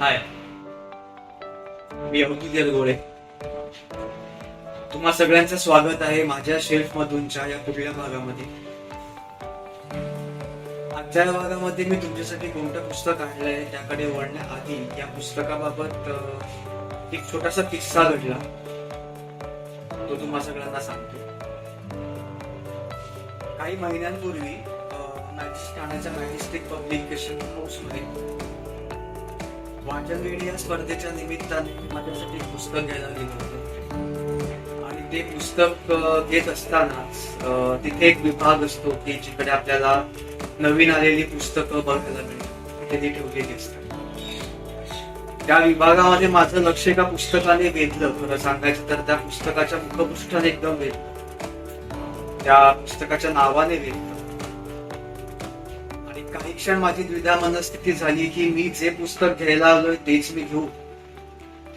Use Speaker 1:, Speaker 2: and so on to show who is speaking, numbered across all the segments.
Speaker 1: हाय मी अवधूत गोळे? तुम्हा सगळ्यांचं स्वागत आहे माझ्या शेल्फ मधूनच्या या पुढल्या भागामध्ये. आजच्या भागामध्ये मी तुमच्यासाठी कोणतं पुस्तक आणलंय त्याकडे वळण्याआधी या पुस्तकाबाबत एक छोटासा किस्सा घडला. तो तुम्हा सगळ्यांना सांगतो. काही महिन्यांपूर्वी ठाण्याच्या मॅजिस्ट्रेट पब्लिकेशन हाऊसमध्ये वाचन वेळ या स्पर्धेच्या निमित्ताने माझ्यासाठी एक पुस्तक घ्यायला गेलं होतं. आणि ते पुस्तक घेत असतानाच तिथे एक विभाग असतो की जिकडे आपल्याला नवीन आलेली पुस्तकं बघायला मिळतात. तिथे ती ठेवलेली असतात. त्या विभागामध्ये माझं लक्ष एका पुस्तकाने वेधलं. खरं सांगायचं तर त्या पुस्तकाच्या मुखपृष्ठाने एकदम वेधलं. त्या पुस्तकाच्या नावाने वेधलं. काही क्षण माझी द्विधा मनस्थिती झाली की मी जे पुस्तक घ्यायला आलोय तेच मी घेऊ.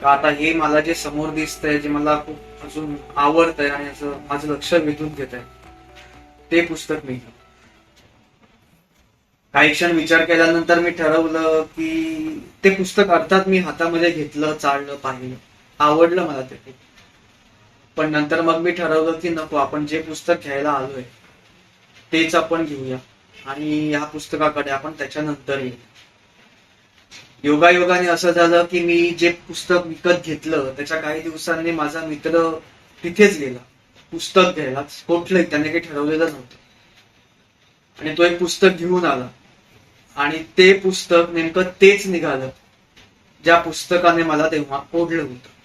Speaker 1: का आता हे मला जे समोर दिसतंय जे मला खूप अजून आवडतंय आणि असं माझं लक्ष वेधून घेत आहे ते पुस्तक मी घेऊ. काही क्षण विचार केल्यानंतर मी ठरवलं की ते पुस्तक अर्थात मी हातामध्ये घेतलं चाललं पाहिलं. आवडलं मला ते पण नंतर मग मी ठरवलं की नको आपण जे पुस्तक घ्यायला आलोय तेच आपण घेऊया. आणि या पुस्तकाकडे आपण त्याच्यानंतर येईल योगायोगाने असं झालं की मी जे पुस्तक विकत घेतलं त्याच्या काही दिवसांनी माझा मित्र तिथेच गेला. पुस्तक घ्यायला. कुठलंही त्याने काही ठरवलेलं नव्हतं. आणि तो एक पुस्तक घेऊन आला. आणि ते पुस्तक नेमकं तेच निघालं ज्या पुस्तकाने मला तेव्हा ओढलं होतं.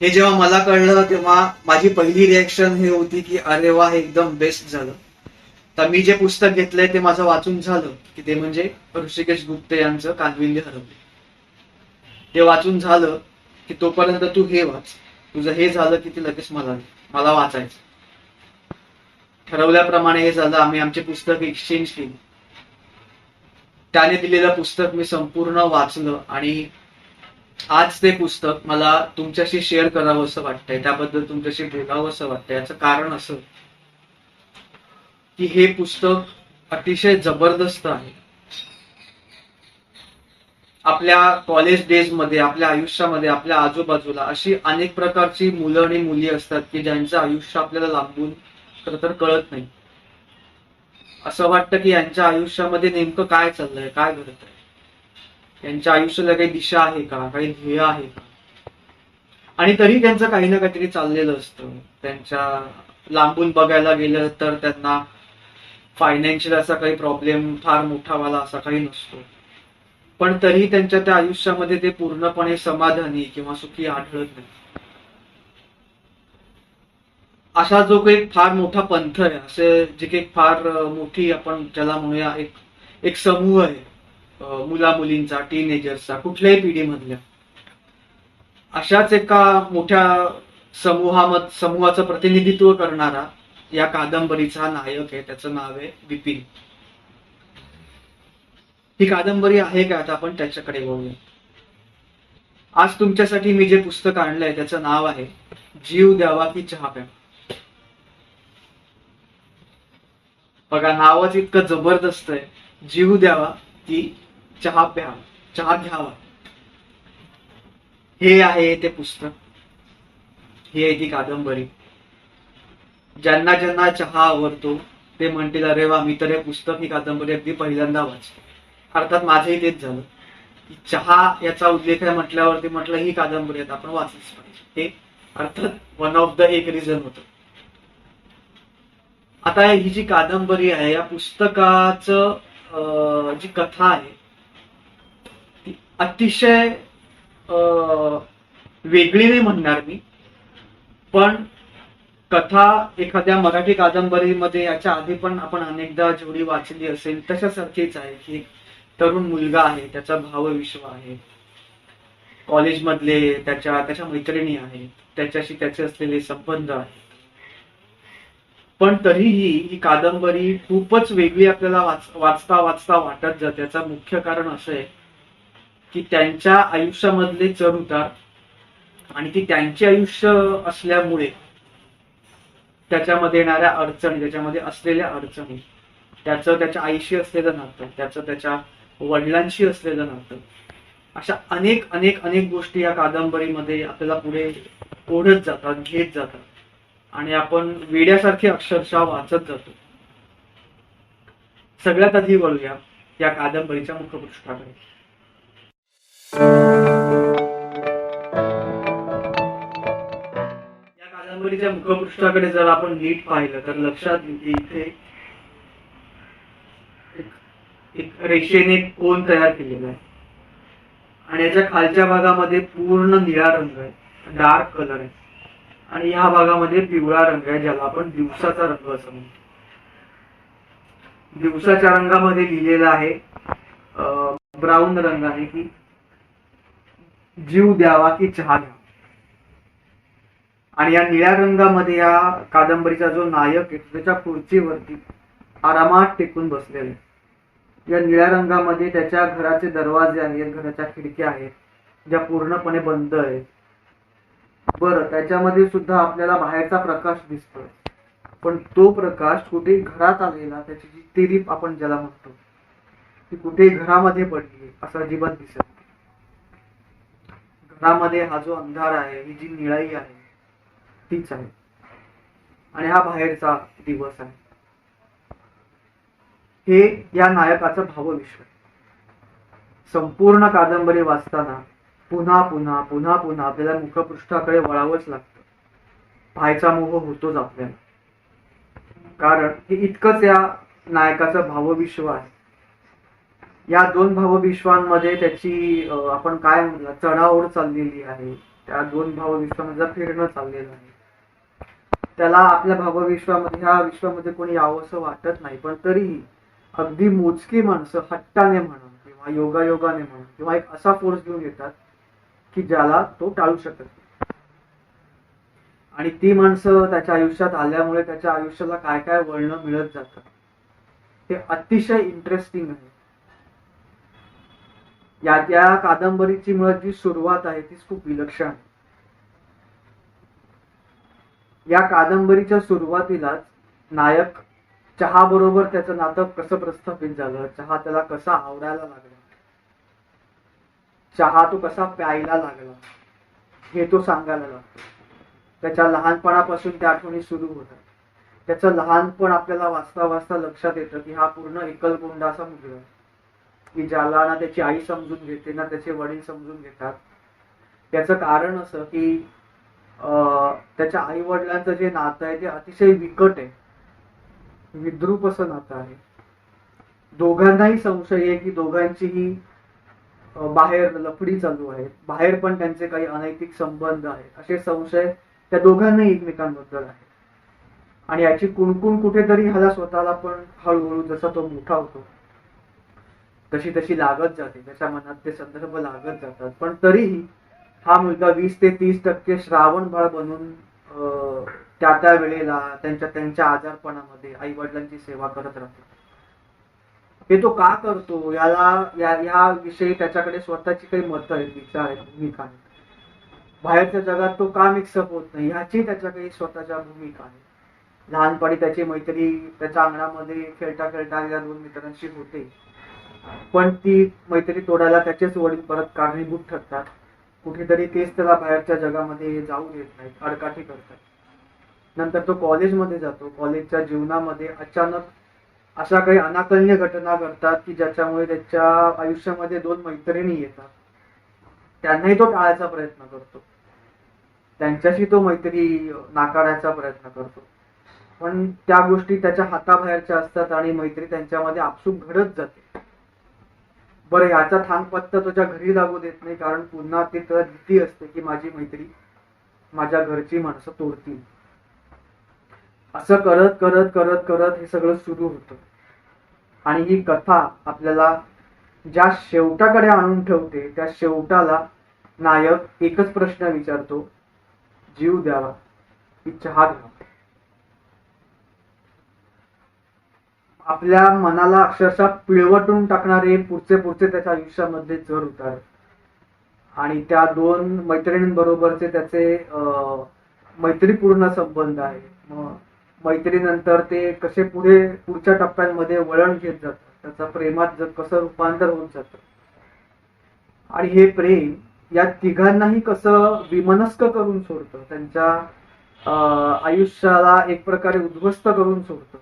Speaker 1: हे जेव्हा मला कळलं तेव्हा माझी पहिली रिॲक्शन हे होती की अरे वा हे एकदम बेस्ट झालं. तर मी जे पुस्तक घेतलंय ते माझं वाचून झालं की ते म्हणजे ऋषिकेश गुप्ते यांचं कालविल्य हरवले ते वाचून झालं की तोपर्यंत तू हे वाच. तुझं हे झालं की ते लगेच मला मला वाचायचं. ठरवल्याप्रमाणे हे झालं. आम्ही आमचे पुस्तक एक्सचेंज केली. त्याने दिलेलं पुस्तक मी संपूर्ण वाचलं आणि आज ते पुस्तक मला तुमच्याशी शेअर करावं असं वाटतंय. त्याबद्दल तुमच्याशी बोलावं असं वाटतंय. याचं कारण असं की हे पुस्तक अतिशय जबरदस्त आहे. आपल्या कॉलेज डेजमध्ये आपल्या आयुष्यामध्ये आपल्या आजूबाजूला अशी अनेक प्रकारची मुलं आणि मुली असतात की ज्यांचं आयुष्य आपल्याला लांबून खरं तर कळत नाही. असं वाटतं की यांच्या आयुष्यामध्ये नेमकं काय चाललंय काय घडत आहे त्यांच्या आयुष्याला काही दिशा आहे का? काही ध्येय आहे का? आणि तरी त्यांचं काही ना काहीतरी चाललेलं असतं. त्यांच्या लांबून बघायला गेलं तर त्यांना फायनान्शियल असा काही प्रॉब्लेम फार मोठावाला असा काही नसतो. पण तरी त्यांच्या त्या आयुष्यामध्ये ते पूर्णपणे समाधानी किंवा सुखी आढळत नाही. असा जो काही फार मोठा पंथ आहे असे जे काही फार मोठी आपण ज्याला म्हणूया एक एक समूह आहे. मुला मुलींचा टीनेजर्सचा कुठल्याही पिढीमधल्या. अशाच एका मोठ्या समूहामत समूहाचं प्रतिनिधित्व करणारा या कादंबरीचा नायक आहे त्याचं नाव आहे बिपिन ही कादंबरी आहे का आता आपण त्याच्याकडे बघूया. आज तुमच्यासाठी मी जे पुस्तक आणलंय त्याचं नाव आहे जीव द्यावा की चहा प्या. बघा नावच इतकं जबरदस्त आहे. जीव द्यावा की चहा प्यावा चहा घ्यावा. हे आहे ते पुस्तक. ही आहे ती कादंबरी. ज्यांना ज्यांना चहा आवडतो ते म्हणतील अरे वा मी तर हे पुस्तक ही कादंबरी अगदी पहिल्यांदा वाच अर्थात माझंही तेच झालं. चहा याचा उल्लेख आहे म्हटल्यावरती म्हटलं ही कादंबरी आहेत आपण वाचलीच पाहिजे. हे अर्थात वन ऑफ द एक रिझन होत. आता ही जी कादंबरी आहे या पुस्तकाचं अं, जी कथा आहे अतिशय अं, वेगळी नाही म्हणणार मी. पण कथा एखाद्या मराठी कादंबरीमध्ये याच्या आधी पण आपण अनेकदा जेवढी वाचली असेल तशासारखीच आहे. की तरुण मुलगा आहे त्याचा भावविश्व आहे. कॉलेजमधले त्याच्या त्याच्या मैत्रिणी आहेत त्याच्याशी त्याचे असलेले संबंध आहेत पण तरीही ही कादंबरी खूपच वेगळी आपल्याला वाच वाचता वाचता वाटत जाते. त्याचं मुख्य कारण असं आहे की त्यांच्या आयुष्यामधले चढ उतार आणि ती त्यांचे आयुष्य असल्यामुळे त्याच्यामध्ये येणाऱ्या अडचणी त्याच्यामध्ये असलेल्या अडचणी त्याचं त्याच्या आईशी असलेलं नातं त्याचं त्याच्या वडिलांशी असलेलं नातं अशा अनेक अनेक अनेक गोष्टी या कादंबरीमध्ये आपल्याला पुढे ओढत जातात घेत जातात. आणि आपण वेड्यासारखे अक्षरशः वाचत जातो. सगळ्यात आधी वळूया या कादंबरीच्या मुखपृष्ठाकडे या कादंबरीच्या मुखपृष्ठाकडे जर आपण नीट पाहिलं तर लक्षात इथे एक- एक रेषेने कोण तयार केलेला आहे. आणि याच्या खालच्या भागामध्ये पूर्ण निळा रंग आहे डार्क कलर आहे. आणि ह्या भागामध्ये पिवळा रंग आहे ज्याला आपण दिवसाचा रंग असं म्हणतो. दिवसाच्या रंगामध्ये लिहिलेलं आहे ब्राऊन रंगाने की जीव द्यावा की चहा घ्यावा. आणि या निळ्या रंगामध्ये या कादंबरीचा जो नायक आहे त्याच्या खुर्चीवरती आरामात टेकून बसलेला आहे. या निळ्या रंगामध्ये त्याच्या घराचे दरवाजे आहेत घराच्या खिडक्या आहेत ज्या पूर्णपणे बंद आहेत. बरं त्याच्यामध्ये सुद्धा आपल्याला बाहेरचा प्रकाश दिसतोय. पण तो प्रकाश कुठे घरात आलेला त्याची जी तिरीप आपण ज्याला म्हणतो ती कुठे घरामध्ये पडली असं अजिबात दिसत नाही. घरामध्ये हा जो अंधार आहे ही जी निळाई आहे तीच आहे. आणि हा बाहेरचा दिवस आहे. हे या नायकाचं भावविश्व संपूर्ण कादंबरी वाचताना पुन्हा पुन्हा पुन्हा पुन्हा आपल्याला मुखपृष्ठाकडे वळावंच लागतं. पाहायचा मोह होतोच आपल्याला. कारण हे इतकंच या नायकाचं भावविश्व आहे. या दोन भावविश्वांमध्ये त्याची आपण काय म्हणलं चढाओढ चाललेली आहे. त्या दोन भावविश्वामध्ये फिरणं चाललेलं आहे त्याला आपल्या भावविश्वामध्ये ह्या विश्वामध्ये कोणी यावं असं वाटत नाही. पण तरीही अगदी मोजकी माणसं हट्टाने म्हणून किंवा योगायोगाने म्हणून किंवा एक असा फोर्स घेऊन येतात की ज्याला तो टाळू शकत नाही. आणि ती माणसं त्याच्या आयुष्यात आल्यामुळे त्याच्या आयुष्याला काय काय वळणं मिळत जातं हे अतिशय इंटरेस्टिंग आहे. या त्या कादंबरीची मुळात जी सुरुवात आहे तीच खूप विलक्षण आहे. या कादंबरीच्या सुरुवातीलाच नायक चहा बरोबर त्याचं नातं कसं प्रस्थापित झालं? चहा त्याला कसा आवडायला लागला? चहा तो कसा प्यायला लागला? हे तो सांगायला लागतो त्याच्या लहानपणापासून त्या आठवणी सुरू होतात. त्याचं लहानपण आपल्याला वाचता वाचता लक्षात येतं की हा पूर्ण एकलकोंडा असा मुलगा की ज्याला ना त्याची आई समजून घेते ना त्याचे वडील समजून घेतात. त्याचं कारण असं की अं, त्याच्या आई वडिलांचं जे नातं आहे ते अतिशय विकट आहे. विद्रूप असं नातं आहे. दोघांनाही संशय आहे की दोघांचीही बाहेर लफडी चालू आहे बाहेर पण त्यांचे काही अनैतिक संबंध आहेत. असे संशय त्या दोघांनाही एकमेकांबद्दल आहे आणि याची कुणकुण कुठेतरी ह्याला स्वतःला पण हळूहळू जसा तो मोठा होतो तशी तशी लागत जाते. त्याच्या मनात ते संदर्भ लागत जातात. पण तरीही हा मुलगा वीस ते तीस टक्के श्रावण बाळ बनून त्या त्या वेळेला त्यांच्या त्यांच्या आजारपणामध्ये आई वडिलांची सेवा करत राहतो. हे तो का करतो? याला या या विषयी त्याच्याकडे स्वतःची काही मतं आहेत विचार आहेत भूमिका आहेत. बाहेरच्या जगात तो का मिक्सअप होत नाही? ह्याची त्याच्याकडे स्वतःच्या भूमिका आहे लहानपणी त्याची मैत्री त्याच्या अंगणामध्ये खेळता खेळता या दोन मित्रांशी होते. पण ती मैत्री तोडायला त्याचेच वडील परत कारणीभूत ठरतात. कुठेतरी तेच त्याला बाहेरच्या जगामध्ये जाऊ देत नाहीत अडकाठी करतात. नंतर तो कॉलेजमध्ये जातो. कॉलेजच्या जीवनामध्ये अचानक अशा काही अनाकलनीय घटना घडतात की ज्याच्यामुळे त्याच्या आयुष्यामध्ये दोन मैत्रिणी येतात. त्यांनाही तो टाळायचा प्रयत्न करतो. त्यांच्याशी तो मैत्री नाकारायचा प्रयत्न करतो. पण त्या गोष्टी त्याच्या हाताबाहेरच्या असतात आणि मैत्री त्यांच्यामध्ये आपसूक घडत जाते. बरं याचा थांग पत्ता तुझ्या घरी लागू देत नाही कारण पुन्हा ती तर भीती असते की माझी मैत्री माझ्या घरची माणसं तोडतील. असं करत करत करत करत हे सगळं सुरू होतं. आणि ही कथा आपल्याला ज्या शेवटाकडे आणून ठेवते त्या शेवटाला नायक एकच प्रश्न विचारतो. जीव द्यावा की चहा घ्यावा. आपल्या मनाला अक्षरशः पिळवटून टाकणारे पुढचे पुढचे त्याच्या आयुष्यामध्ये चढ उतार. आणि त्या दोन मैत्रिणींबरोबरचे त्याचे अं, मैत्रीपूर्ण संबंध आहे. मग मैत्रीनंतर ते कसे पुढे पुढच्या टप्प्यांमध्ये वळण घेत जातात. त्याचा प्रेमात कसं रूपांतर होत जातं. आणि हे प्रेम या तिघांनाही कसं विमनस्क करून सोडतं. त्यांच्या अं, आयुष्याला एक प्रकारे उद्ध्वस्त करून सोडतं.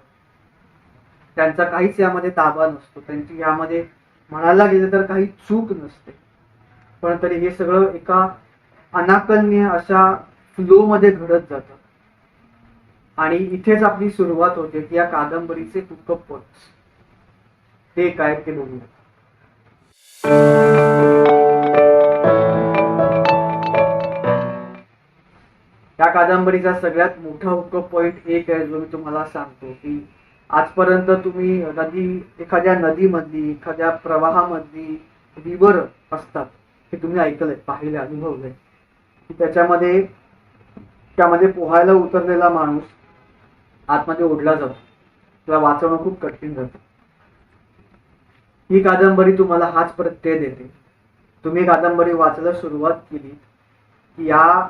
Speaker 1: त्यांचा काहीच यामध्ये ताबा नसतो. त्यांची यामध्ये म्हणायला गेलं तर काही चूक नसते. पण तरी हे सगळं एका अनाकलनीय अशा फ्लो मध्ये घडत जातं. आणि इथेच आपली सुरुवात होते की या कादंबरीचे हुकअप पॉइंट ते काय ते बघूया. या कादंबरीचा सगळ्यात मोठा हुकअप पॉइंट एक आहे जो मी तुम्हाला सांगतो की आजपर्यंत तुम्ही नदी एखाद्या नदीमधली एखाद्या प्रवाहामधली रिवर असतात हे तुम्ही ऐकलंय पाहिले अनुभवलंय. की त्याच्यामध्ये त्यामध्ये पोहायला उतरलेला माणूस आतमध्ये ओढला जातो. त्याला वाचवणं खूप कठीण जातं. ही कादंबरी तुम्हाला हाच प्रत्यय देते. तुम्ही कादंबरी वाचायला सुरुवात केली की या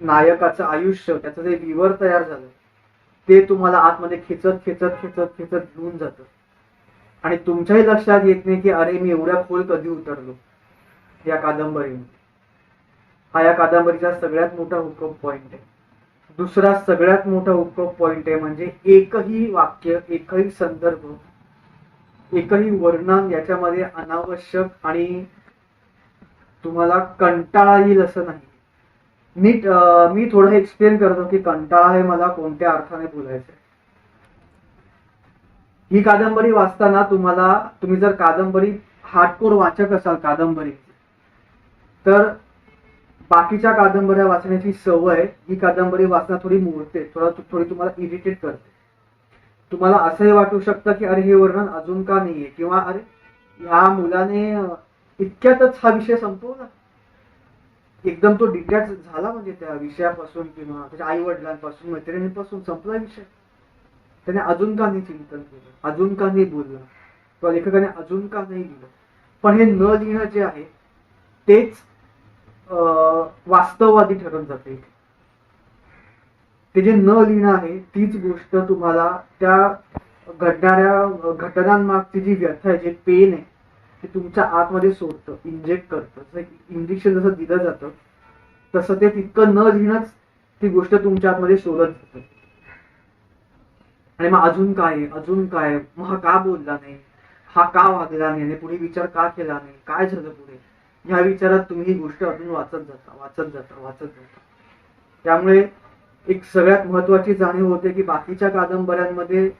Speaker 1: नायकाचं आयुष्य त्याचं जे विवर तयार झालं ते तुम्हाला आतमध्ये खेचत खेचत खेचत खेचत घेऊन जातं. आणि तुमच्याही लक्षात येत नाही की अरे मी एवढ्या खोल कधी उतरलो? या कादंबरीमध्ये. हा या कादंबरीचा सगळ्यात मोठा हुकअप पॉइंट आहे. दुसरा सगळ्यात मोठा हुकअप पॉइंट आहे म्हणजे एकही वाक्य एकही संदर्भ एकही वर्णन याच्यामध्ये अनावश्यक आणि तुम्हाला कंटाळा येईल असं नाही. मी मी थोडं एक्सप्लेन करतो की कंटाळा हे मला कोणत्या अर्थाने बोलायचं ही कादंबरी वाचताना तुम्हाला तुम्ही जर कादंबरी हार्डकोर वाचक असाल कादंबरी तर बाकीच्या कादंबऱ्या वाचण्याची सवय ही कादंबरी वाचना थोडी मोडते थोडा थोडी तुम्हाला इरिटेट करते. तुम्हाला असंही वाटू शकतं की अरे हे वर्णन अजून का नाहीये? किंवा अरे ह्या मुलाने इतक्यातच हा विषय संपवला. एकदम तो डिटॅच झाला म्हणजे त्या विषयापासून किंवा त्याच्या आई वडिलांपासून मैत्रिणींपासून संपला विषय. त्याने अजून का नाही चिंतन केलं? अजून का नाही बोललं? किंवा लेखकाने अजून का नाही लिहिलं? पण हे न लिहिणं जे आहे तेच अं, वास्तववादी ठरून जाते. ते जे न लिहिणं आहे तीच गोष्ट तुम्हाला त्या घडणाऱ्या घटनांमागची जी व्यथा आहे जे पेन आहे ते तुमच्या आतमध्ये सोडतं इंजेक्ट करतं. इंजेक्शन जसं दिलं जातं तसं ते तितकं न घेणंच ती गोष्ट तुमच्या आतमध्ये सोडत जातं. आणि मग अजून काय आहे? अजून काय मग हा का बोलला नाही? हा का वागला नाही? आणि पुढे विचार का केला नाही? काय झालं पुढे? ह्या विचारात तुम्ही ही गोष्ट अजून वाचत जाता वाचत जाता वाचत जाता. त्यामुळे एक सगळ्यात महत्वाची जाणीव होते की बाकीच्या कादंबऱ्यांमध्ये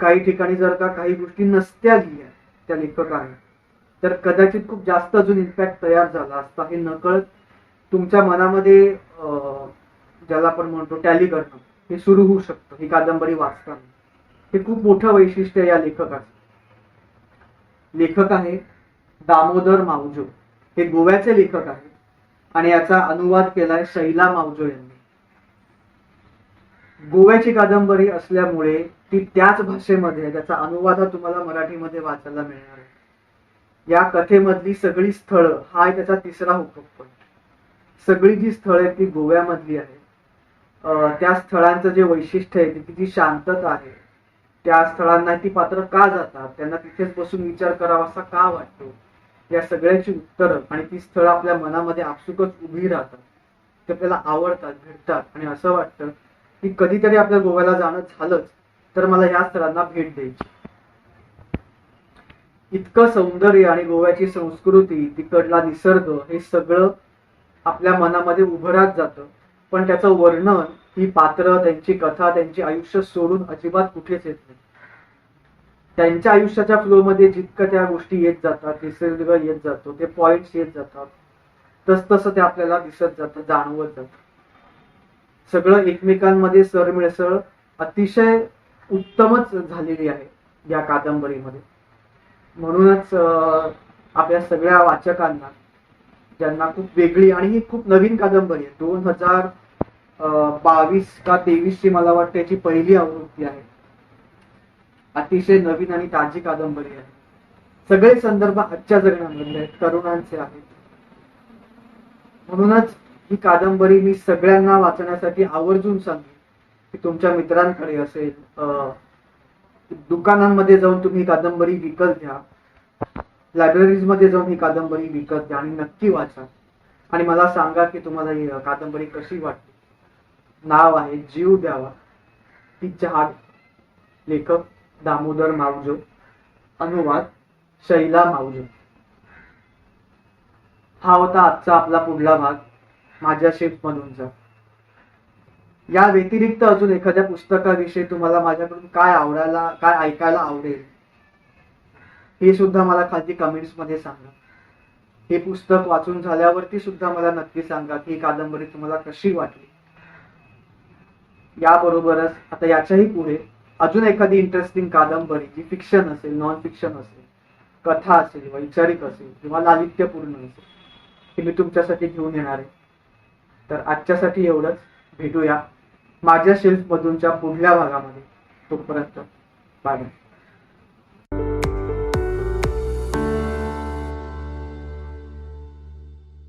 Speaker 1: काही ठिकाणी जर का काही गोष्टी नसत्या लिहिल्या त्या लेखकाने तर कदाचित खूप जास्त अजून इम्पॅक्ट तयार झाला असता हे नकळत तुमच्या मनामध्ये अं, ज्याला आपण म्हणतो टॅली करणं हे सुरू होऊ शकतं ही कादंबरी वाचताना. हे खूप मोठं वैशिष्ट्य या लेखकाचं. लेखक आहे दामोदर मावजो. हे गोव्याचे लेखक आहेत आणि याचा अनुवाद केलाय शैला मावजो यांनी. गोव्याची कादंबरी असल्यामुळे ती त्याच भाषेमध्ये आहे. त्याचा अनुवाद हा तुम्हाला मराठीमध्ये वाचायला मिळणार आहे. या कथेमधली सगळी स्थळं हा आहे त्याचा तिसरा हुकूक पण सगळी जी स्थळं आहेत ती गोव्यामधली आहेत. त्या स्थळांचं जे वैशिष्ट्य आहे तिथे जी शांतता आहे त्या स्थळांना ती पात्र का जातात? त्यांना तिथेच बसून विचार करावा असा का वाटतो? या सगळ्याची उत्तरं आणि ती स्थळं आपल्या मनामध्ये आपसुकच उभी राहतात. ते आपल्याला आवडतात भेटतात. आणि असं वाटतं की कधीतरी आपल्या गोव्याला जाणं झालंच तर मला ह्या स्थळांना भेट द्यायची. इतकं सौंदर्य आणि गोव्याची संस्कृती तिकडला निसर्ग हे सगळं आपल्या मनामध्ये उभरात जातं. पण त्याचं वर्णन ही पात्र त्यांची कथा त्यांची आयुष्य सोडून अजिबात कुठेच येत नाही. त्यांच्या आयुष्याच्या फ्लो मध्ये जितकं त्या गोष्टी येत जातात निसर्ग येत जातो ते पॉइंट्स येत जातात. तस तसं ते आपल्याला दिसत जातं जाणवत जातं. सगळं एकमेकांमध्ये सरमिळसळ अतिशय उत्तमच झालेली आहे या कादंबरीमध्ये. म्हणूनच अं, आपल्या सगळ्या वाचकांना ज्यांना खूप वेगळी आणि ही खूप नवीन कादंबरी आहे. दोन हजार बावीस का तेवीस ची मला वाटतं याची पहिली आवृत्ती आहे. अतिशय नवीन आणि ताजी कादंबरी आहे. सगळे संदर्भ आजच्या जगण्यामधले आहेत. तरुणांचे आहेत. म्हणूनच ही कादंबरी मी सगळ्यांना वाचण्यासाठी आवर्जून सांगेन की तुमच्या मित्रांकडे असेल अं, दुकानांमध्ये जाऊन तुम्ही ही कादंबरी विकत घ्या. लायब्ररीजमध्ये जाऊन ही कादंबरी विकत घ्या आणि नक्की वाचा. आणि मला सांगा की तुम्हाला ही कादंबरी कशी वाटली? नाव आहे जीव द्यावा. तिच्या हा लेखक दामोदर मावजो. अनुवाद शैला मावजो. हा होता आजचा आपला पुढला भाग. माझ्या शेफ मधूनचा या व्यतिरिक्त अजून एखाद्या पुस्तकाविषयी तुम्हाला माझ्याकडून काय आवडायला काय ऐकायला आवडेल? हे सुद्धा मला खाली कमेंट्समध्ये सांगा. हे पुस्तक वाचून झाल्यावरती सुद्धा मला नक्की सांगा की ही कादंबरी तुम्हाला कशी वाटली? याबरोबरच आता याच्याही पुढे अजून एखादी इंटरेस्टिंग कादंबरी जी फिक्शन असेल नॉन फिक्शन असेल कथा असेल वैचारिक असेल किंवा लालित्यपूर्ण असेल हे मी तुमच्यासाठी घेऊन येणार आहे. तर आजच्यासाठी एवढंच. भेटूया. माझ्या शेल्फ मधूनच्या पुढल्या भागामध्ये. तोपर्यंत बाय बाय